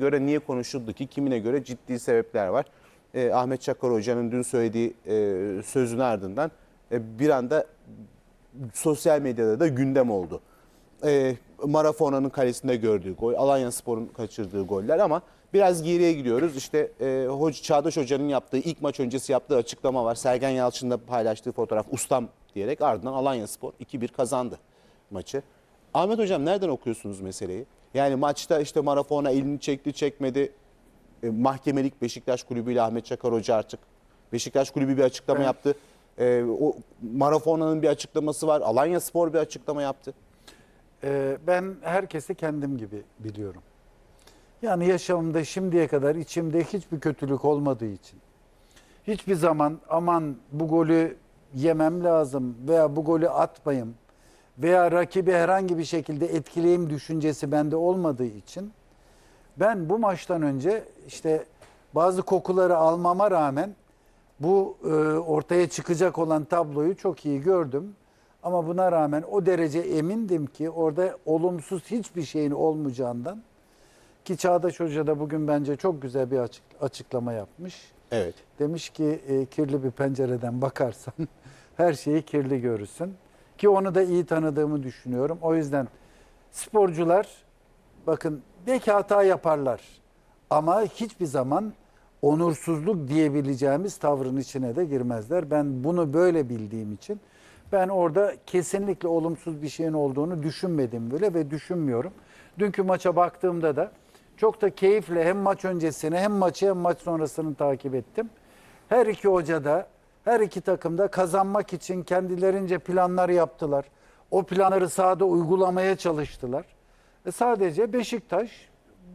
göre niye konuşuldu ki? Kimine göre ciddi sebepler var. E, Ahmet Çakar Hoca'nın dün söylediği e, sözün ardından e, bir anda sosyal medyada da gündem oldu. E, Marafona'nın kalesinde gördüğü gol, Alanya Spor'un kaçırdığı goller ama biraz geriye gidiyoruz. İşte e, Hoca, Çağdaş Hoca'nın yaptığı ilk maç öncesi yaptığı açıklama var. Sergen Yalçın'da paylaştığı fotoğraf ustam diyerek ardından Alanya Spor 2-1 kazandı maçı. Ahmet Hocam nereden okuyorsunuz meseleyi? Yani maçta işte Marafona elini çekti çekmedi. E, mahkemelik Beşiktaş Kulübü ile Ahmet Çakar Hoca artık. Beşiktaş Kulübü bir açıklama yaptı. E, o Marafona'nın bir açıklaması var. Alanya Spor bir açıklama yaptı. Ee, ben herkesi kendim gibi biliyorum. Yani yaşamımda şimdiye kadar içimde hiçbir kötülük olmadığı için hiçbir zaman aman bu golü yemem lazım veya bu golü atmayayım veya rakibi herhangi bir şekilde etkileyeyim düşüncesi bende olmadığı için ben bu maçtan önce işte bazı kokuları almama rağmen bu e, ortaya çıkacak olan tabloyu çok iyi gördüm. Ama buna rağmen o derece emindim ki orada olumsuz hiçbir şeyin olmayacağından ki Çağdaş Hoca da bugün bence çok güzel bir açık, açıklama yapmış. Evet. Demiş ki e, kirli bir pencereden bakarsan her şeyi kirli görürsün. Ki onu da iyi tanıdığımı düşünüyorum. O yüzden sporcular bakın belki hata yaparlar ama hiçbir zaman onursuzluk diyebileceğimiz tavrın içine de girmezler. Ben bunu böyle bildiğim için ben orada kesinlikle olumsuz bir şeyin olduğunu düşünmedim bile ve düşünmüyorum. Dünkü maça baktığımda da çok da keyifle hem maç öncesini hem maçı hem maç sonrasını takip ettim. Her iki hoca da her iki takım da kazanmak için kendilerince planlar yaptılar. O planları sahada uygulamaya çalıştılar. E sadece Beşiktaş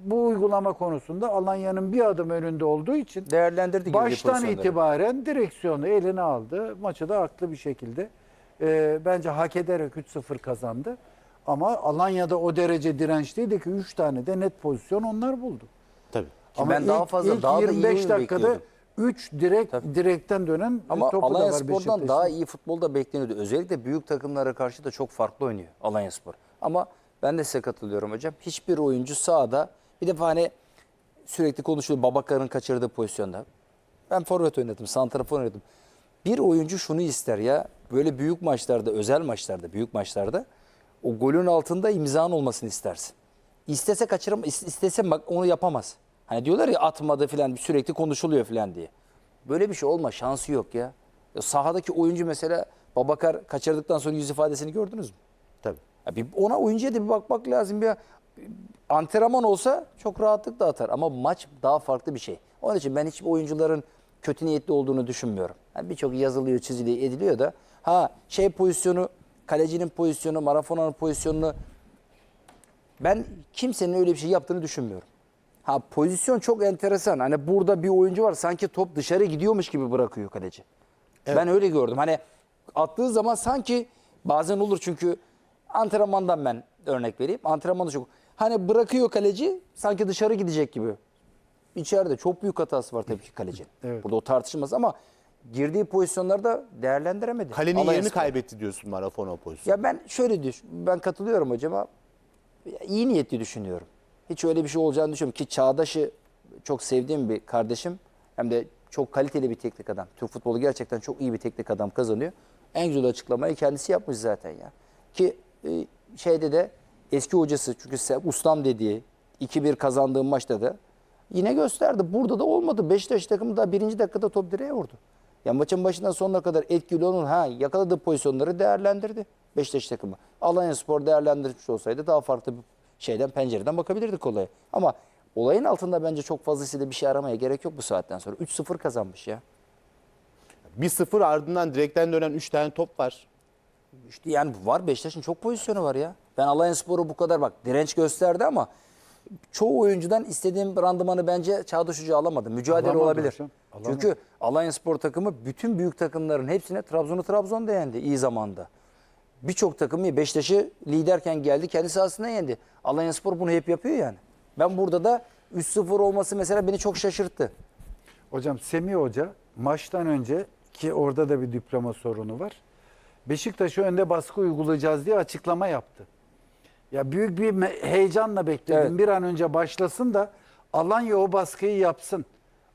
bu uygulama konusunda Alanya'nın bir adım önünde olduğu için Değerlendirdi baştan itibaren direksiyonu eline aldı. Maçı da haklı bir şekilde e, bence hak ederek 3-0 kazandı. Ama Alanya'da o derece dirençliydi ki 3 tane de net pozisyon onlar buldu. Tabii. Ki ben daha fazla, daha da iyi 25 dakikada bekliyordum. 3 direkt direkten dönen Ama topu da Alanya var Spor'dan Beşiktaş'ın. daha iyi futbol da bekleniyordu. Özellikle büyük takımlara karşı da çok farklı oynuyor Alanya Spor. Ama ben de size katılıyorum hocam. Hiçbir oyuncu sahada bir defa hani sürekli konuşuluyor Babakar'ın kaçırdığı pozisyonda. Ben forvet oynadım, santrafor oynadım. Bir oyuncu şunu ister ya böyle büyük maçlarda, özel maçlarda, büyük maçlarda o golün altında imzan olmasını istersin. İstese kaçırım, is- istese bak onu yapamaz. Hani diyorlar ya atmadı falan sürekli konuşuluyor falan diye. Böyle bir şey olma şansı yok ya. ya sahadaki oyuncu mesela Babakar kaçırdıktan sonra yüz ifadesini gördünüz mü? Tabii. Ya bir ona oyuncuya da bir bakmak lazım ya. Antrenman olsa çok rahatlıkla atar ama maç daha farklı bir şey. Onun için ben hiç oyuncuların kötü niyetli olduğunu düşünmüyorum. Yani Birçok yazılıyor, çiziliyor, ediliyor da ha şey pozisyonu, kalecinin pozisyonu, marafonanın pozisyonunu ben kimsenin öyle bir şey yaptığını düşünmüyorum. Ha pozisyon çok enteresan. Hani burada bir oyuncu var sanki top dışarı gidiyormuş gibi bırakıyor kaleci. Ben öyle gördüm. Hani attığı zaman sanki bazen olur çünkü antrenmandan ben örnek vereyim. Antrenmanda çok. Hani bırakıyor kaleci sanki dışarı gidecek gibi. İçeride çok büyük hatası var tabii ki kaleci. Evet. Burada o tartışılmaz ama girdiği pozisyonlarda değerlendiremedi. Kalenin Alanya yerini Spor. kaybetti diyorsun Marafona pozisyonu. Ya ben şöyle düş, ben katılıyorum hocama. İyi niyetli düşünüyorum. Hiç öyle bir şey olacağını düşünmüyorum ki Çağdaş'ı çok sevdiğim bir kardeşim hem de çok kaliteli bir teknik adam. Türk futbolu gerçekten çok iyi bir teknik adam kazanıyor. En güzel açıklamayı kendisi yapmış zaten ya. Ki e, şeyde de eski hocası çünkü ustam dediği 2-1 kazandığım maçta da yine gösterdi. Burada da olmadı. Beşiktaş takımı da birinci dakikada top direğe vurdu. Ya maçın başından sonuna kadar etkili onun ha yakaladığı pozisyonları değerlendirdi Beşiktaş takımı. Alanya Spor değerlendirmiş olsaydı daha farklı bir şeyden pencereden bakabilirdik olaya. Ama olayın altında bence çok fazlasıyla bir şey aramaya gerek yok bu saatten sonra. 3-0 kazanmış ya. 1-0 ardından direkten dönen 3 tane top var. İşte yani var Beşiktaş'ın çok pozisyonu var ya. Ben Alanya Spor'u bu kadar bak direnç gösterdi ama çoğu oyuncudan istediğim randımanı bence Çağdaş Hoca alamadı. Mücadele Alamadı olabilir. hocam, alamadı. Çünkü Alanya Spor takımı bütün büyük takımların hepsine Trabzon'u Trabzon'da yendi iyi zamanda. Birçok takımı Beşiktaş'ı liderken geldi kendisi aslında yendi. Alanya Spor bunu hep yapıyor yani. Ben burada da 3-0 olması mesela beni çok şaşırttı. Hocam Semih Hoca maçtan önce ki orada da bir diploma sorunu var. Beşiktaş'ı önde baskı uygulayacağız diye açıklama yaptı. Ya büyük bir heyecanla bekledim. Evet. Bir an önce başlasın da Alanya o baskıyı yapsın.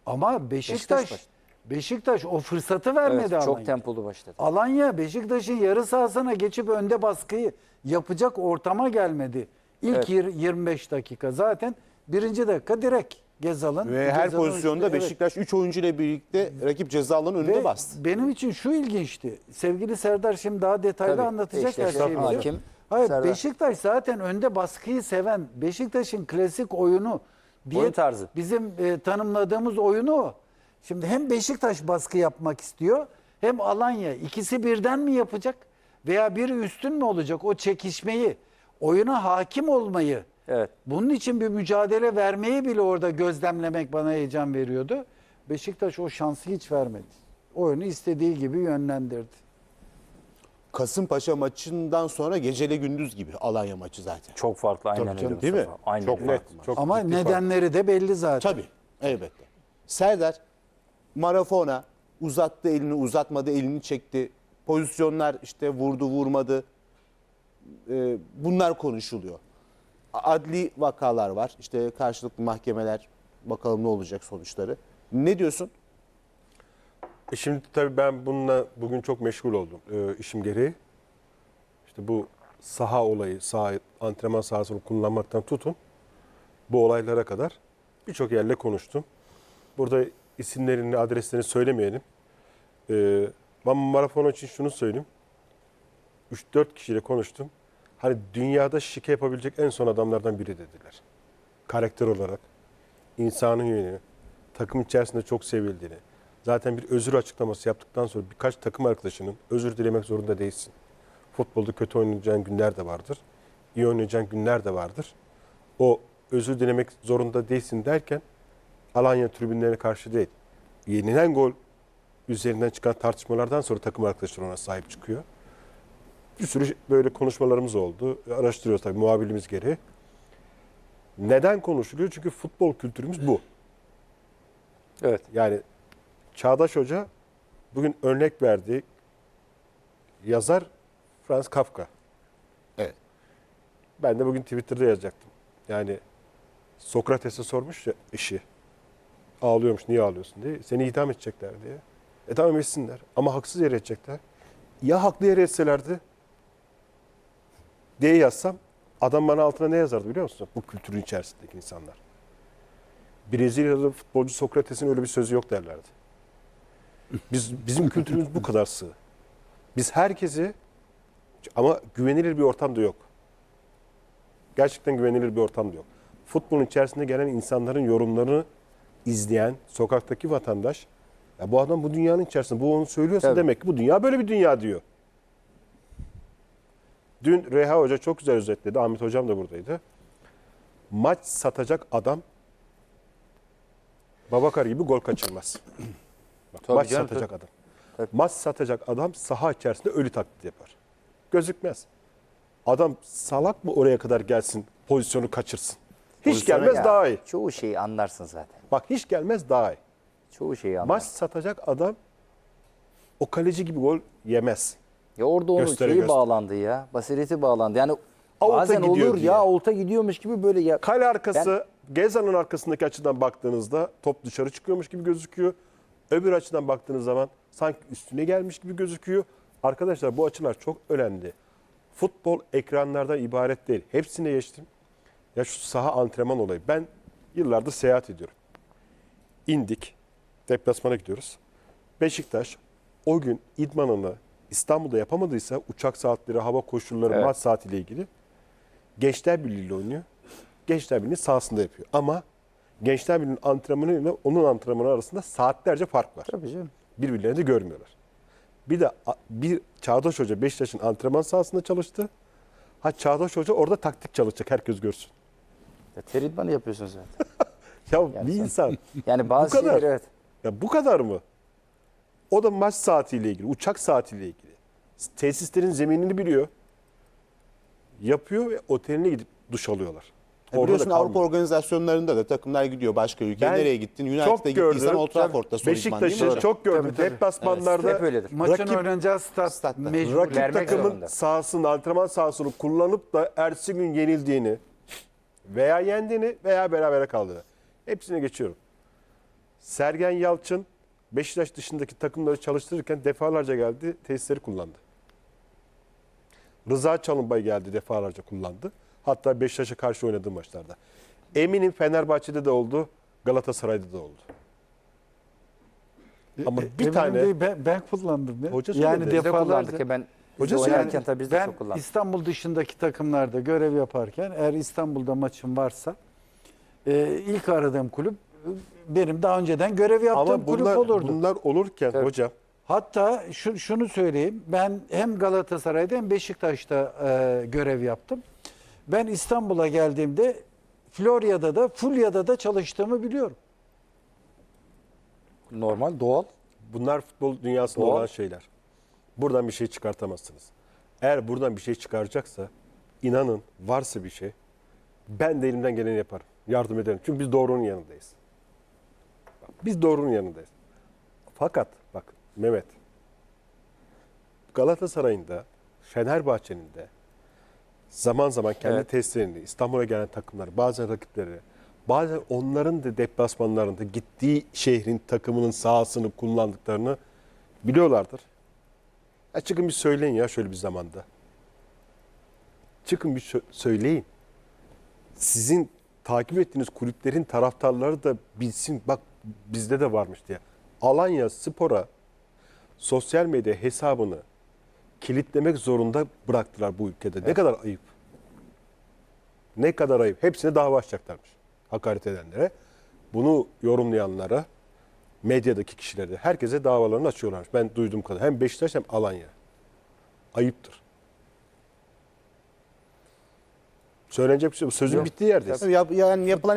Ama Beşiktaş Beşiktaş Beşiktaş, o fırsatı vermedi Evet, Alanya. çok tempolu başladı. Alanya Beşiktaş'ın yarı sahasına geçip önde baskıyı yapacak ortama gelmedi. İlk Evet. yir- 25 dakika zaten birinci dakika direkt Gezal'ın. Ve her Gezal'ın pozisyonda üstü- evet. Beşiktaş 3 oyuncu ile birlikte rakip ceza alanının önünde Ve bastı. benim için şu ilginçti. Sevgili Serdar şimdi daha detaylı Tabii. anlatacak her Beşiktaş şeyi. hakim, Hayır Serdar. Beşiktaş zaten önde baskıyı seven, Beşiktaş'ın klasik oyunu diye Oyun tarzı. bizim e, tanımladığımız oyunu o. Şimdi hem Beşiktaş baskı yapmak istiyor hem Alanya ikisi birden mi yapacak veya biri üstün mü olacak o çekişmeyi, oyuna hakim olmayı Evet. bunun için bir mücadele vermeyi bile orada gözlemlemek bana heyecan veriyordu. Beşiktaş o şansı hiç vermedi. Oyunu istediği gibi yönlendirdi. Kasımpaşa maçından sonra gecele gündüz gibi Alanya maçı zaten. Çok farklı aynen Tabii öyle. Değil mi? Aynen Çok net. Çok Ama nedenleri de belli zaten. Tabii elbette. Serdar Marafona uzattı elini uzatmadı elini çekti. Pozisyonlar işte vurdu vurmadı. Ee, bunlar konuşuluyor. Adli vakalar var. İşte karşılıklı mahkemeler bakalım ne olacak sonuçları. Ne diyorsun? E şimdi tabii ben bununla bugün çok meşgul oldum e, işim gereği. İşte bu saha olayı, saha, antrenman sahasını kullanmaktan tutun bu olaylara kadar birçok yerle konuştum. Burada isimlerini, adreslerini söylemeyelim. E, ben maraton için şunu söyleyeyim. 3-4 kişiyle konuştum. Hani dünyada şike yapabilecek en son adamlardan biri dediler. Karakter olarak, insanın yönü, takım içerisinde çok sevildiğini. Zaten bir özür açıklaması yaptıktan sonra birkaç takım arkadaşının özür dilemek zorunda değilsin. Futbolda kötü oynayacağın günler de vardır. iyi oynayacağın günler de vardır. O özür dilemek zorunda değilsin derken Alanya tribünlerine karşı değil. Yenilen gol üzerinden çıkan tartışmalardan sonra takım arkadaşları ona sahip çıkıyor. Bir sürü böyle konuşmalarımız oldu. Araştırıyoruz tabii muhabirliğimiz gereği. Neden konuşuluyor? Çünkü futbol kültürümüz bu. Evet. Yani Çağdaş Hoca bugün örnek verdiği yazar Franz Kafka. Evet. Ben de bugün Twitter'da yazacaktım. Yani Sokrates'e sormuş ya işi. Ağlıyormuş niye ağlıyorsun diye. Seni idam edecekler diye. E tamam etsinler ama haksız yere edecekler. Ya haklı yere etselerdi diye yazsam adam bana altına ne yazardı biliyor musun? Bu kültürün içerisindeki insanlar. Brezilyalı futbolcu Sokrates'in öyle bir sözü yok derlerdi. Biz bizim kültürümüz bu kadar sığ. Biz herkesi ama güvenilir bir ortam da yok. Gerçekten güvenilir bir ortam da yok. Futbolun içerisinde gelen insanların yorumlarını izleyen sokaktaki vatandaş ya bu adam bu dünyanın içerisinde bu onu söylüyorsa Tabii. demek ki bu dünya böyle bir dünya diyor. Dün Reha Hoca çok güzel özetledi. Ahmet Hocam da buradaydı. Maç satacak adam Babakar gibi gol kaçırmaz. Bak, Tabii maç canım, satacak adam. Tabii. Maç satacak adam saha içerisinde ölü taklit yapar. Gözükmez. Adam salak mı oraya kadar gelsin, pozisyonu kaçırsın? Hiç Pozisyonu gelmez ya, daha iyi. Çoğu şeyi anlarsın zaten. Bak hiç gelmez daha iyi. Çoğu şeyi Maç anlarsın. satacak adam o kaleci gibi gol yemez. Ya orada onun Göstere şeyi göster. bağlandı ya. Basireti bağlandı. Yani Avuta bazen gidiyor olur diye. ya olta gidiyormuş gibi böyle ya. Kale arkası Gezan'ın arkasındaki açıdan baktığınızda top dışarı çıkıyormuş gibi gözüküyor. Öbür açıdan baktığınız zaman sanki üstüne gelmiş gibi gözüküyor. Arkadaşlar bu açılar çok önemli. Futbol ekranlardan ibaret değil. Hepsine geçtim. Ya şu saha antrenman olayı. Ben yıllardır seyahat ediyorum. İndik. Deplasmana gidiyoruz. Beşiktaş o gün idmanını İstanbul'da yapamadıysa uçak saatleri, hava koşulları, Evet. maç saatiyle ilgili Gençler Birliği ile oynuyor. Gençler Birliği sahasında yapıyor. Ama Gençler Birliği'nin antrenmanı ile onun antrenmanı arasında saatlerce fark var. Tabii canım. Birbirlerini de görmüyorlar. Bir de bir Çağdaş Hoca Beşiktaş'ın antrenman sahasında çalıştı. Ha Çağdaş Hoca orada taktik çalışacak herkes görsün. Ya ter idmanı yapıyorsun zaten. Ya Yani bir sen- insan Yani bazı Bu kadar. şeyler evet. ya bu kadar mı? O da maç saatiyle ilgili, uçak saatiyle ilgili. Tesislerin zeminini biliyor. Yapıyor ve oteline gidip duş alıyorlar. E Orada biliyorsun Avrupa kalmıyor. organizasyonlarında da takımlar gidiyor başka ülkeye. Ben Nereye gittin? çok United'a gördüm. gittiysen Old Trafford'da son idman değil mi? Beşiktaş'ı çok gördüm. Tabii, tabii. Deplasmanlarda Hep öyledir. Maçın rakip, oynanacağı stat Statta. mecbur. rakip Vermek takımın zorunda. sahasını, antrenman sahasını kullanıp da ertesi gün yenildiğini veya yendiğini veya berabere kaldığını. Hepsine geçiyorum. Sergen Yalçın Beşiktaş dışındaki takımları çalıştırırken defalarca geldi, tesisleri kullandı. Rıza Çalınbay geldi, defalarca kullandı. Hatta Beşiktaş'a karşı oynadığı maçlarda. Eminim Fenerbahçe'de de oldu, Galatasaray'da da oldu. Ama bir Eminim tane ben, ben kullandım ya. Hoca yani defalarca. ben Hoca söyledi. oynarken tabii biz de ben çok kullandık. İstanbul dışındaki takımlarda görev yaparken eğer İstanbul'da maçım varsa e, ilk aradığım kulüp e, benim daha önceden görev yaptığım ama bunlar, kulüp olurdu. bunlar olurken Evet. hocam Hatta şu, şunu söyleyeyim. Ben hem Galatasaray'da hem Beşiktaş'ta e, görev yaptım. Ben İstanbul'a geldiğimde Florya'da da Fulya'da da çalıştığımı biliyorum. Normal, doğal. Bunlar futbol dünyasında Doğal. olan şeyler. Buradan bir şey çıkartamazsınız. Eğer buradan bir şey çıkaracaksa inanın varsa bir şey ben de elimden geleni yaparım. Yardım ederim. Çünkü biz doğrunun yanındayız. Bak, Biz doğrunun yanındayız. Fakat bak Mehmet Galatasaray'ın da Fenerbahçe'nin de zaman zaman kendi Evet. testlerinde İstanbul'a gelen takımlar, bazen rakipleri, bazen onların da deplasmanlarında gittiği şehrin takımının sahasını kullandıklarını biliyorlardır. Ya çıkın bir söyleyin ya şöyle bir zamanda. Çıkın bir sö- söyleyin. Sizin takip ettiğiniz kulüplerin taraftarları da bilsin bak bizde de varmış diye. Alanya Spor'a sosyal medya hesabını kilitlemek zorunda bıraktılar bu ülkede. Ne kadar ayıp. Ne kadar ayıp. Hepsine dava açacaklarmış. Hakaret edenlere. Bunu yorumlayanlara, medyadaki kişilere, herkese davalarını açıyorlarmış. Ben duyduğum kadar. Hem Beşiktaş hem Alanya. Ayıptır. Söylenecek bir şey. Sözün Yok. bittiği yerdeyiz. Tabii yap- yani yapılan